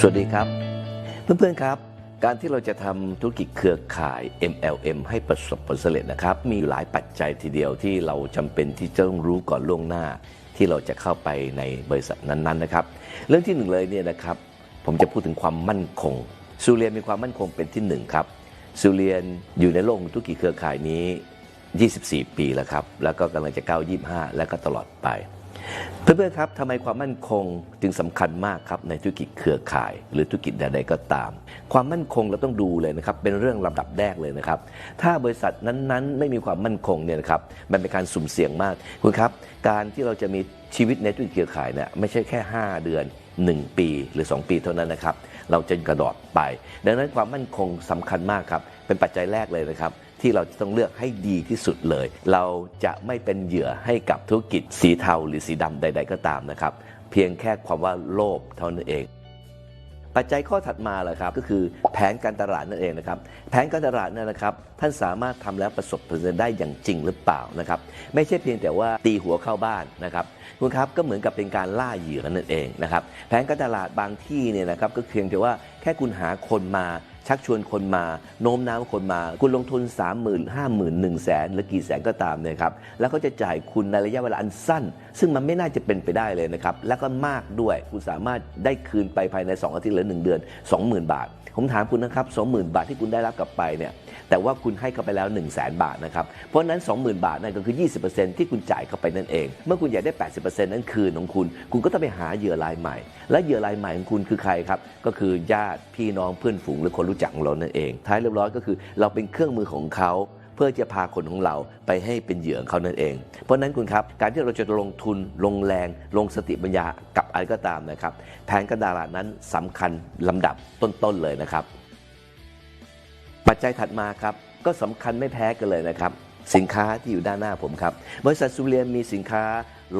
สวัสดีครับ เพื่อนๆครับ การที่เราจะทำธุรกิจเครือข่าย MLM ให้ประสบผลสำเร็จนะครับ มีหลายปัจจัยทีเดียวที่เราจำเป็นที่จะต้องรู้ก่อนล่วงหน้า ที่เราจะเข้าไปในบริษัทนั้นๆนะครับ เรื่องที่หนึ่งเลยเนี่ยนะครับผมจะพูดถึงความมั่นคงซูเรียนมีความมั่นคงเป็นที่หนึ่งครับซูเรียนอยู่ในโลกธุรกิจเครือข่ายนี้ 24 ปีแล้วครับแล้วก็กำลังจะก้าว25 และก็ตลอดไป เพื่อนๆครับทำไมความมั่นคงจึงสำคัญมากครับในธุรกิจเครือข่าย หรือธุรกิจใดๆก็ตาม ความมั่นคงเราต้องดูเลยนะครับเป็นเรื่องลำดับแรกเลยนะครับ ถ้าบริษัทนั้นๆ ไม่มีความมั่นคงเนี่ยนะครับมันเป็นการสุ่มเสี่ยงมากคุณครับ การที่เราจะมีชีวิตในธุรกิจเครือข่ายเนี่ยไม่ใช่แค่ 5 เดือน 1 ปีหรือ 2 ปีเท่านั้นนะครับ เราจะกระโดดไป ดังนั้นความมั่นคงสำคัญมากครับเป็นปัจจัยแรกเลยนะครับ ที่เราจะต้องเลือกให้ดีที่สุดเลย เราจะไม่เป็นเหยื่อให้กับธุรกิจสีเทาหรือสีดำใด ๆ ก็ตามนะครับ เพียงแค่ความว่าโลภเท่านั้นเอง ปัจจัยข้อถัดมาแหละครับก็คือแผนการตลาดนั่นเองนะครับ แผนการตลาดนั่นนะครับ ท่านสามารถทำแล้วประสบผลสำเร็จได้อย่างจริงหรือเปล่านะครับ ไม่ใช่เพียงแต่ว่าตีหัวเข้าบ้านนะครับคุณครับก็เหมือนกับเป็นการล่าเหยื่อนั่นเองนะครับ แผนการตลาดบางที่เนี่ยนะครับก็เพียงแต่ว่าแค่คุณหาคนมา ชักชวนคนมา โน้มน้าวคนมา คุณลงทุน3 0 0 0 0 0 5 0 0 0 0 1แสนหรือกี่แสนก็ตามเนี่ยครับแล้วเขาจะจ่ายคุณในระยะเวลาอันสั้น ซึ่งมันไม่น่าจะเป็นไปได้เลยนะครับแล้วก็มากด้วยคุณสามารถได้คืนไปภายใน 2 อาทิตย์หรือ 1 เดือน 20,000 บาท ผมถามคุณนะครับ20,000 บาทที่คุณได้รับกลับไปเนี่ยแต่ว่าคุณให้เขาไปแล้ว 1 0 0 0 0แบาทนะครับเพราะฉะนั้น 20,000 บาทนั่นก็คือ 20%ที่คุณจ่ายเข้าไปนั่นเอง เมื่อคุณอยากได้ 80%นั้นคืนของคุณ คุณก็ต้องไปหาเหยื่อรายใหม่ และเหยื่อรายใหม่ของคุณคือใครครับก็คือญาติพี่น้องเพื่อนฝูงหรือคนรู้จักของเรานั่นเอง ท้ายเรียบร้อยก็คือ เราเป็นเครื่องมือของเขา เพื่อจะพาคนของเราไปให้เป็นเหยื่อเขานั่นเอง เพราะนั้นคุณครับการที่เราจะลงทุนลงแรง ลงสติปัญญากับอะไรก็ตามนะครับ แผนการตลาดนั้นสำคัญลำดับต้นๆเลยนะครับ ปัจจัยถัดมาครับก็สำคัญไม่แพ้กันเลยนะครับ สินค้าที่อยู่ด้านหน้าผมครับบริษัทซูเรียนมีสินค้า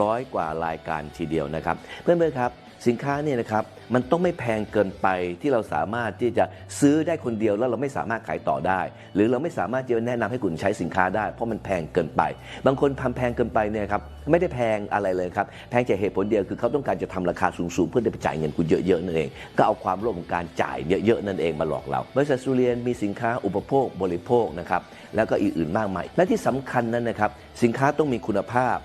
ร้อยกว่ารายการทีเดียวนะครับ เพื่อนๆครับ สินค้าเนี่ยนะครับมันต้องไม่แพงเกินไปที่เราสามารถที่จะซื้อได้คนเดียวแล้วเราไม่สามารถขายต่อได้ หรือเราไม่สามารถจะแนะนำให้คุณใช้สินค้าได้ เพราะมันแพงเกินไป บางคนทำแพงเกินไปเนี่ยครับไม่ได้แพงอะไรเลยครับแพงจากเหตุผลเดียวคือเขาต้องการจะทำราคาสูงๆ เพื่อจะไปจ่ายเงินคุณเยอะๆนั่นเอง ก็เอาความโลภของการจ่ายเยอะๆนั่นเองมาหลอกเราบริษัทซูเรียนมีสินค้าอุปโภคบริโภคนะครับแล้วก็อื่นๆมากมายและที่สำคัญนั้นนะครับสินค้าต้องมีคุณภาพ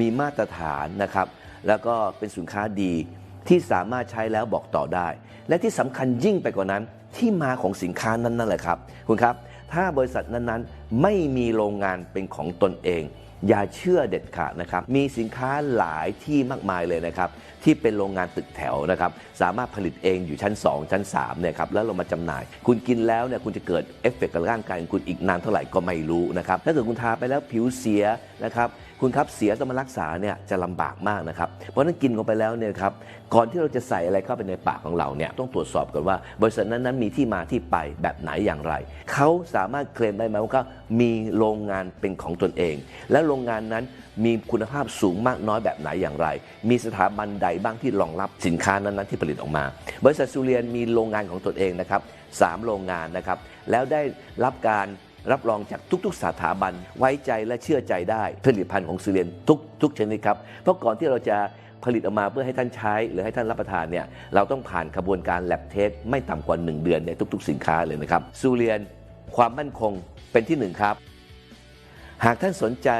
มีมาตรฐานนะครับแล้วก็เป็นสินค้าดี ที่สามารถใช้แล้วบอกต่อได้ และที่สำคัญยิ่งไปกว่านั้น ที่มาของสินค้านั้นนั่นแหละครับคุณครับ ถ้าบริษัทนั้นๆ ไม่มีโรงงานเป็นของตนเอง อย่าเชื่อเด็ดขาดนะครับ มีสินค้าหลายที่มากมายเลยนะครับ ที่เป็นโรงงานตึกแถวนะครับ สามารถผลิตเองอยู่ชั้น 2 ชั้น3เนี่ยครับแล้วเรามาจำหน่าย คุณกินแล้วเนี่ยคุณจะเกิดเอฟเฟกต์กับร่างกายของคุณอีกนานเท่าไหร่ก็ไม่รู้นะครับถ้าเกิดคุณทาไปแล้วผิวเสียนะครับคุณครับเสียต้องมารักษาเนี่ยจะลำบากมากนะครับ เพราะฉะนั้นกินเข้าไปแล้วเนี่ยครับก่อนที่เราจะใส่อะไรเข้าไปในปากของเราเนี่ยต้องตรวจสอบก่อนว่า บริษัทนั้นๆมีที่มาที่ไปแบบไหนอย่างไร เขาสามารถเคลมได้ไหมว่าเขามีโรงงานเป็นของตนเอง และโรงงานนั้นมีคุณภาพสูงมากน้อยแบบไหนอย่างไร มีสถาบันใดบ้างที่รองรับสินค้านั้นๆที่ผลิตออกมา บริษัทซูเรียนมีโรงงานของตนเองนะครับสามโรงงานนะครับแล้วได้รับการ รับรองจากทุกๆ สถาบันไว้ใจและเชื่อใจได้ผลิตภัณฑ์ของซูเรียนทุกทุกชนิดครับเพราะก่อนที่เราจะผลิตออกมาเพื่อให้ท่านใช้หรือให้ท่านรับประทานเนี่ยเราต้องผ่านกระบวนการแลบเทสไม่ต่ำกว่า 1 เดือนในทุก ๆ สินค้าเลยนะครับซูเรียนความมั่นคงเป็นที่หนึ่งครับ หากท่านสนใจ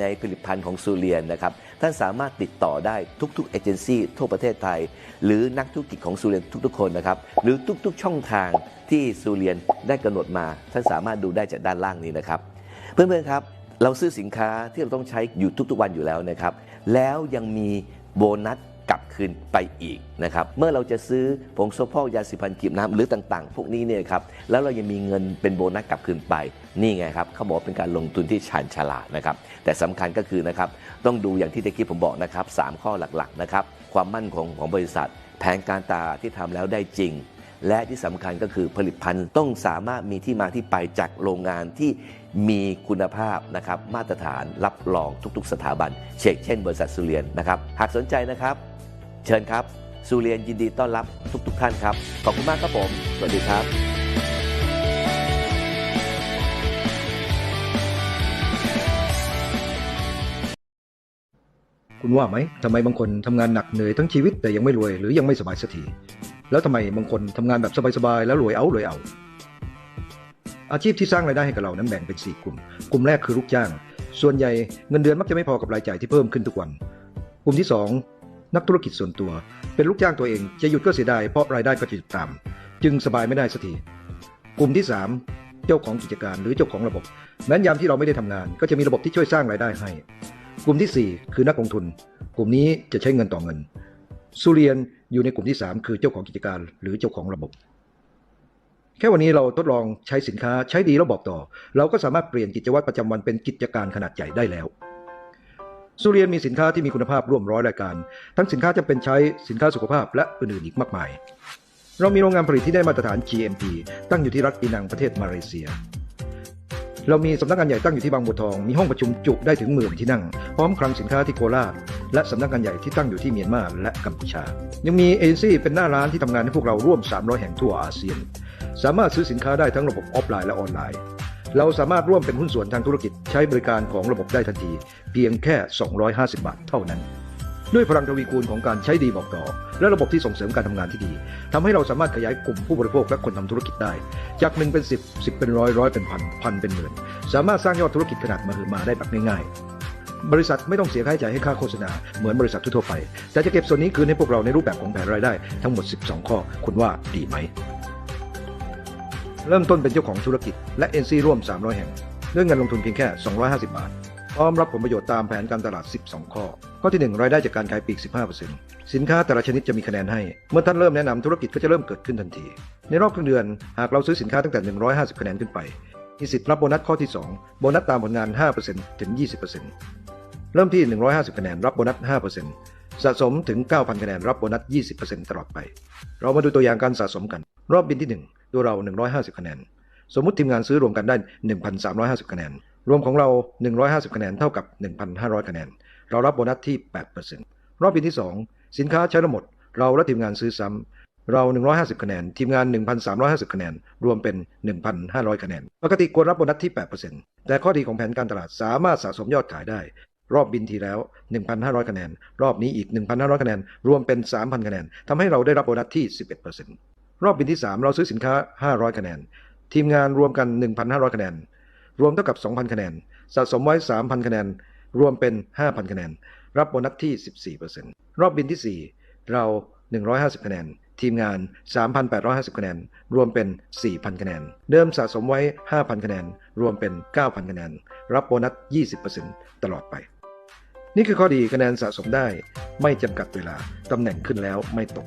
ในผลิตภัณฑ์ของซูเรียนนะครับ ท่านสามารถติดต่อได้ทุกๆเอเจนซี่ทั่วประเทศไทย หรือนักธุรกิจของซูเรียนทุกๆคนนะครับหรือทุกๆช่องทางที่ซูเรียนได้กำหนดมา ท่านสามารถดูได้จากด้านล่างนี้นะครับ เพื่อนๆครับเราซื้อสินค้าที่เราต้องใช้อยู่ทุกๆวันอยู่แล้วนะครับ แล้วยังมีโบนัส กลับคืนไปอีกนะครับ เมื่อเราจะซื้อผงโซพอกยาสีฟันกีบน้ำหรือต่างๆ พวกนี้เนี่ยครับ แล้วเรายังมีเงินเป็นโบนัสกลับคืนไป นี่ไงครับเขาบอกเป็นการลงทุนที่ชาญฉลาดนะครับ แต่สำคัญก็คือนะครับ ต้องดูอย่างที่ตะกี้ผมบอกนะครับสามข้อหลักๆนะครับ ความมั่นคงของบริษัท แผนการตลาดที่ทำแล้วได้จริง และที่สำคัญก็คือผลิตภัณฑ์ต้องสามารถมีที่มาที่ไปจากโรงงานที่มีคุณภาพนะครับมาตรฐานรับรองทุก ๆ สถาบัน เช่นเช่น บริษัทสุเรียนนะครับ หากสนใจนะครับ เชิญครับสุเรียนยินดีต้อนรับทุกๆท่านครับ ขอบคุณมากครับผม สวัสดีครับคุณว่าไหมทำไมบางคนทำงานหนักเหนื่อยทั้งชีวิตแต่ยังไม่รวยหรือยังไม่สบายสักที แล้วทำไมบางคนทำงานแบบสบายๆแล้วรวยเอารวยเอา อาชีพที่สร้างรายได้ให้กับเรานั้นแบ่งเป็น 4 กลุ่ม กลุ่มแรกคือลูกจ้าง ส่วนใหญ่เงินเดือนมักจะไม่พอกับรายจ่ายที่เพิ่มขึ้นทุกวัน กลุ่มที่ 2 นักธุรกิจส่วนตัว เป็นลูกจ้างตัวเองจะหยุดก็เสียดายเพราะรายได้ก็จะต่ำจึงสบายไม่ได้สักทีกลุ่มที่ 3 เจ้าของกิจการหรือเจ้าของระบบแม้นยามที่เราไม่ได้ทำงาน ก็จะมีระบบที่ช่วยสร้างรายได้ให้ กลุ่มทีสี่ 4 คือนักลงทุน กลุ่มนี้จะใช้เงินต่อเงินสุเรียนอยู่ในกลุ่มที่ 3 คือเจ้าของกิจการหรือเจ้าของระบบ แค่วันนี้เราทดลองใช้สินค้าใช้ดีแล้วบอกต่อ เราก็สามารถเปลี่ยนกิจวัตรประจำวันเป็นกิจการขนาดใหญ่ได้แล้ว สุเรียนมีสินค้าที่มีคุณภาพร่วมร้อยรายการ ทั้งสินค้าจะเป็นใช้สินค้าสุขภาพและอื่นๆอีกมากมาย เรามีโรงงานผลิตที่ได้มาตรฐาน GMP ตั้งอยู่ที่รัฐปีนังประเทศมาเลเซีย เรามีสำนักงานใหญ่ตั้งอยู่ที่บางบัวทอง มีห้องประชุมจุได้ถึงหมื่นที่นั่ง พร้อมคลังสินค้าที่โคราชและสำนักงานใหญ่ที่ตั้งอยู่ที่เมียนมาและกัมพูชา ยังมีเอเจนซี่เป็นหน้าร้านที่ทำงานให้พวกเราร่วม 300 แห่งทั่วอาเซียน สามารถซื้อสินค้าได้ทั้งระบบออฟไลน์และออนไลน์ เราสามารถร่วมเป็นหุ้นส่วนทางธุรกิจใช้บริการของระบบได้ทันที เพียงแค่ 250 บาทเท่านั้น ด้วยพลังทวีคูณของการใช้ดีบอกต่อ และระบบที่ส่งเสริมการทำงานที่ดีทำให้เราสามารถขยายกลุ่มผู้บริโภคและคนทำธุรกิจได้ จากหนึ่งเป็นสิบสิบเป็นร้อยร้อยเป็นพันพันเป็นหมื่นสามารถสร้างยอดธุรกิจขนาดมหึมาได้แบบง่ายบริษัทไม่ต้องเสียค่าใช้จ่ายให้ค่าโฆษณาเหมือนบริษัททั่วไป แต่จะเก็บส่วนนี้คืนให้พวกเราในรูปแบบของแผนรายได้ทั้งหมด 12 ข้อ คุณว่าดีไหม เริ่มต้นเป็นเจ้าของธุรกิจและ NC ร่วม 300 แห่งด้วยเงินลงทุนเพียงแค่ 250 บาท พร้อมรับผลประโยชน์ตามแผนการตลาด 12 ข้อ ข้อที่ 1 รายได้จากการขายปลีก 15%สินค้าแต่ละชนิดจะมีคะแนนให้ เมื่อท่านเริ่มแนะนำธุรกิจก็จะเริ่มเกิดขึ้นทันที ในรอบครึ่งเดือนหากเราซื้อสินค้าตั้งแต่ 150 คะแนนขึ้นไปมีสิทธิ์รับโบนัสข้อที่ 2 โบนัสตามผลงาน 5%ถึง 20%เริ่มที่ 150 คะแนนรับโบนัส 5%สะสมถึง 9,000 คะแนนรับโบนัส 20%ตลอดไป เรามาดูตัวอย่างการสะสมกัน รอบบินที่1 ตัวเรา 150 คะแนน สมมุติทีมงานซื้อรวมกันได้ 1,350 คะแนน รวมของเรา 150 คะแนนเท่ากับ 1,500 คะแนน เรารับโบนัสที่ 8%รอบบินที่ 2 สินค้าใช้ล้วหมด เราและทีมงานซื้อซ้ำ เรา 150 คะแนน ทีมงาน 1,350 คะแนน รวมเป็น 1,500 คะแนน ปกติควรรับโบนัสที่ 8%แต่ข้อดีของแผนการตลาดสามารถสะสมยอดขายได้รอบบินที่แล้ว 1,500 คะแนน รอบนี้อีก 1,500 คะแนน รวมเป็น 3,000 คะแนน ทำให้เราได้รับโบนัสที่ 11% รอบบินที่ 3 เราซื้อสินค้า 500 คะแนน ทีมงานรวมกัน 1,500 คะแนน รวมเท่ากับ 2,000 คะแนน สะสมไว้ 3,000 คะแนน รวมเป็น 5,000 คะแนน รับโบนัสที่ 14%รอบบินที่ 4 เรา 150 คะแนน ทีมงาน 3,850 คะแนน รวมเป็น 4,000 คะแนน เดิมสะสมไว้ 5,000 คะแนน รวมเป็น 9,000 คะแนน รับโบนัส 20%ตลอดไป นี่คือข้อดีคะแนนสะสมได้ ไม่จำกัดเวลาตำแหน่งขึ้นแล้วไม่ตก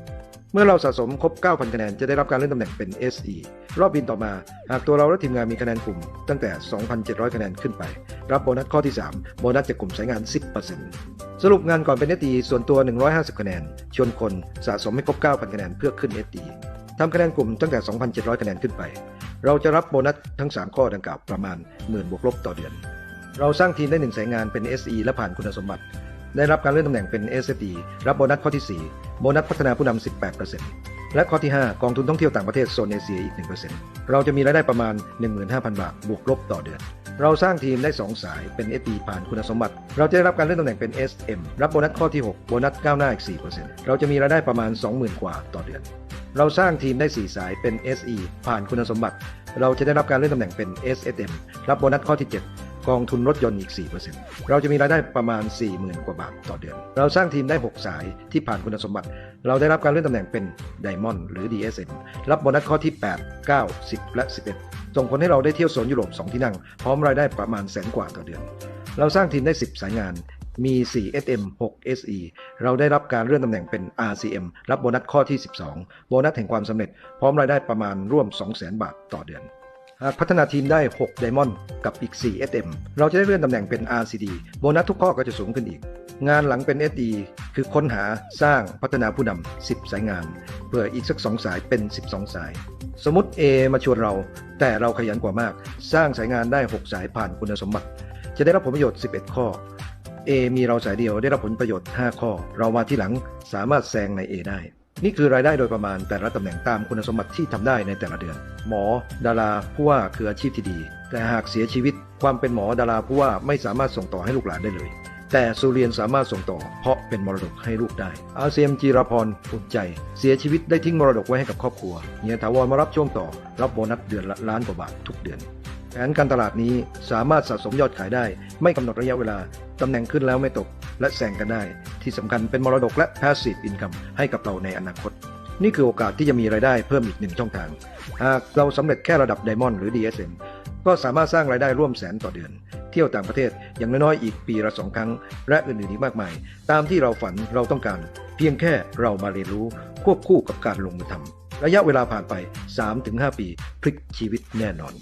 เมื่อเราสะสมครบ 9,000 คะแนน จะได้รับการเลื่อนตำแหน่งเป็น SE รอบบินต่อมา หากตัวเราและทีมงานมีคะแนนกลุ่มตั้งแต่ 2,700 คะแนนขึ้นไป รับโบนัสข้อที่ 3 โบนัสจากกลุ่มสายงาน 10%สรุปงานก่อนเป็น SE ส่วนตัว 150 คะแนน ชวนคนสะสมให้ครบ 9,000 คะแนนเพื่อขึ้น SE ทำคะแนนกลุ่มตั้งแต่ 2,700 คะแนนขึ้นไป เราจะรับโบนัสทั้ง 3 ข้อดังกล่าวประมาณหมื่นบวกลบต่อเดือน เราสร้างทีมได้หนึ่งสายงานเป็น SE และผ่านคุณสมบัติ ได้รับการเลื่อนตำแหน่งเป็น SFD รับโบนัสข้อที่ 4 โบนัสพัฒนาผู้นำ 18%และข้อที่ 5 กองทุนท่องเที่ยวต่างประเทศโซนเอเชียอีก 1%เราจะมีรายได้ประมาณ 15,000 บาท บวกลบต่อเดือน เราสร้างทีมได้ 2 สายเป็น FD ผ่านคุณสมบัติ เราจะได้รับการเลื่อนตำแหน่งเป็น SM รับโบนัสข้อที่ 6 โบนัสก้าวหน้าอีก 4%เราจะมีรายได้ประมาณ 20,000 กว่าต่อเดือน เราสร้างทีมได้ 4 สายเป็น SE ผ่านคุณสมบัติ เราจะได้รับการเลื่อนตำแหน่งเป็น SSM รับโบนัสข้อที่ 7 กองทุนรถยนต์อีก 4%เราจะมีรายได้ประมาณ 40,000 กว่าบาทต่อเดือน เราสร้างทีมได้ 6 สายที่ผ่านคุณสมบัติ เราได้รับการเลื่อนตำแหน่งเป็น Diamond หรือ DSM รับโบนัสข้อที่ 8 9 10 และ 11 ส่งผลให้เราได้เที่ยวโซนยุโรป 2 ที่นั่ง พร้อมรายได้ประมาณแสนกว่าต่อเดือน เราสร้างทีมได้ 10 สายงานมี 4 SM 6 SE เราได้รับการเลื่อนตำแหน่งเป็น RCM รับโบนัสข้อที่ 12 โบนัสแห่งความสำเร็จ พร้อมรายได้ประมาณร่วม 200,000 บาทต่อเดือน หากพัฒนาทีมได้6 Diamond กับอีก 4 SM เราจะได้เลื่อนตำแหน่งเป็น RCD โบนัสทุกข้อก็จะสูงขึ้นอีก งานหลังเป็น SD คือค้นหาสร้างพัฒนาผู้นำ 10 สายงานเพื่ออีกสัก 2 สายเป็น 12 สาย สมมติ A มาชวนเรา แต่เราขยันกว่ามาก สร้างสายงานได้ 6 สายผ่านคุณสมบัติ จะได้รับผลประโยชน์ 11 ข้อ A มีเราสายเดียวได้รับผลประโยชน์ 5 ข้อ เรามาที่หลังสามารถแซงใน A ได้ นี่คือรายได้โดยประมาณแต่ละตำแหน่งตามคุณสมบัติที่ทำได้ในแต่ละเดือน หมอ ดาราผู้ว่าคืออาชีพที่ดี แต่หากเสียชีวิต ความเป็นหมอดาราผู้ว่าไม่สามารถส่งต่อให้ลูกหลานได้เลย แต่สุเรียนสามารถส่งต่อ เพราะเป็นมรดกให้ลูกได้ อาเซียมจีรพรอุ่นใจ เสียชีวิตได้ทิ้งมรดกไว้ให้กับครอบครัวเฮียถาวรมารับช่วงต่อ รับโบนัสเดือนละล้านกว่าบาททุกเดือน แผนการตลาดนี้สามารถสะสมยอดขายได้ ไม่กำหนดระยะเวลา ตำแหน่งขึ้นแล้วไม่ตก และแซงกันได้ ที่สำคัญเป็นมรดกและ passive income ให้กับเราในอนาคต นี่คือโอกาสที่จะมีรายได้เพิ่มอีกหนึ่งช่องทาง หากเราสำเร็จแค่ระดับ Diamond หรือ DSM ก็สามารถสร้างรายได้ร่วมแสนต่อเดือน เที่ยวต่างประเทศอย่างน้อยๆอีกปีละสองครั้ง และอื่นๆอีกมากมาย ตามที่เราฝันเราต้องการ เพียงแค่เรามาเรียนรู้ควบคู่กับการลงมือทำระยะเวลาผ่านไป 3-5 ปี พลิกชีวิตแน่นอน